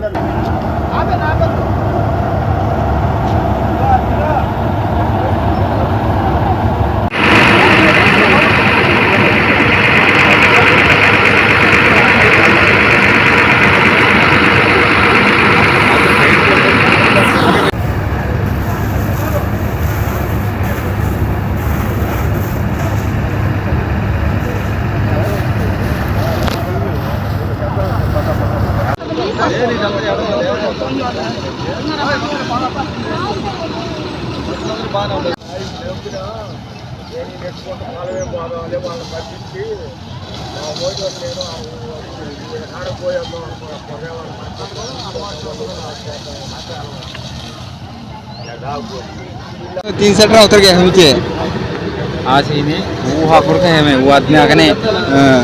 된다. तीन सेटर उतर गए नीचे हाँ सही में वो हाकुर के है में वो आदमी आगे ने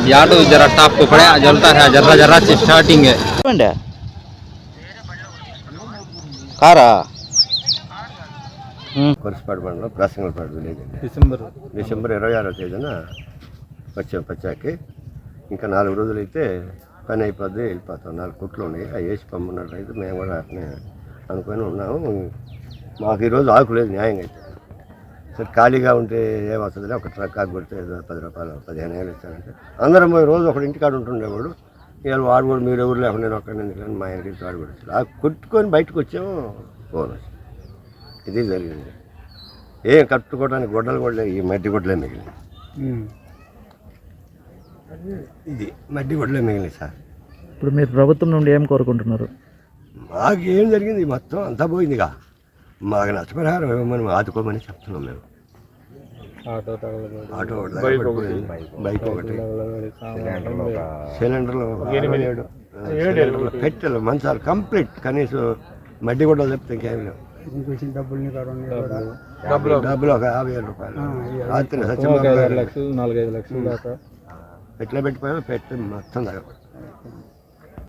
यार तो जरा टाप को पड़ा जलता है जर्रा जर्रा से स्टार्टिंग है చెప్పండి కారా? కొరసపాడు మండలం ప్రాసంగల్పాడు విలేజ్ అండి. డిసెంబర్. డిసెంబర్ ఇరవై ఆరో తేదీన వచ్చాం పచ్చాకి. ఇంకా నాలుగు రోజులు అయితే పని అయిపోద్ది వెళ్ళిపోతాం. నాలుగు కుట్లు ఉన్నాయి. అవి వేసి పంపన్నట్లయితే మేము కూడా అట్నే అనుకొని ఉన్నాము. మాకు ఈరోజు ఆకు లేదు న్యాయంగా అయితే. సరే ఖాళీగా ఉంటే ఏమవుతుందిలే ఒక ట్రక్ ఆకు కొడితే పది రూపాయలు పదిహేను వేలు ఇస్తారంటే. అందరం పోయి రోజు ఒకటి ఇంటికాడ ఉంటుండేవాడు. ఇవాళ వాడు కూడా మీరు ఎవరు లేకుండా నేను ఒక్కడిని ఎందుకు మా ఆయనకి వాడు కూడా. ఆ కొట్టుకొని బయటకు వచ్చాము వచ్చింది. ఇది జరిగింది. ఏం కట్టుకోవడానికి గొడ్డలు కూడా లేవు. ఈ మట్టి గొడ్డలే మిగిలింది. ఇది మట్టి గొడ్డలే మిగిలింది సార్. ఇప్పుడు మీరు ప్రభుత్వం నుండి ఏం కోరుకుంటున్నారు? మాకు ఏం జరిగింది మొత్తం అంతా పోయిందిగా. మాకు నష్టపరిహారం ఇవ్వమని ఆదుకోమని చెప్తున్నాం మేము. ఆటో ఆటో ఒకటి. బైక్ ఒకటి సిలిండర్లు ఏడు సిలిండర్లు పెట్టెలు మంచాలు కంప్లీట్. కనీసం మడ్డి గొడ్డలు చెప్తే ఇంకేం లేవు. డబ్బులు ఒక యాభై వేల రూపాయలు. రాత్రి లక్షలు నాలుగైదు లక్షలు దాకా. ఎట్లా పెట్టిపోయామో పెట్టి మొత్తం దగ్గర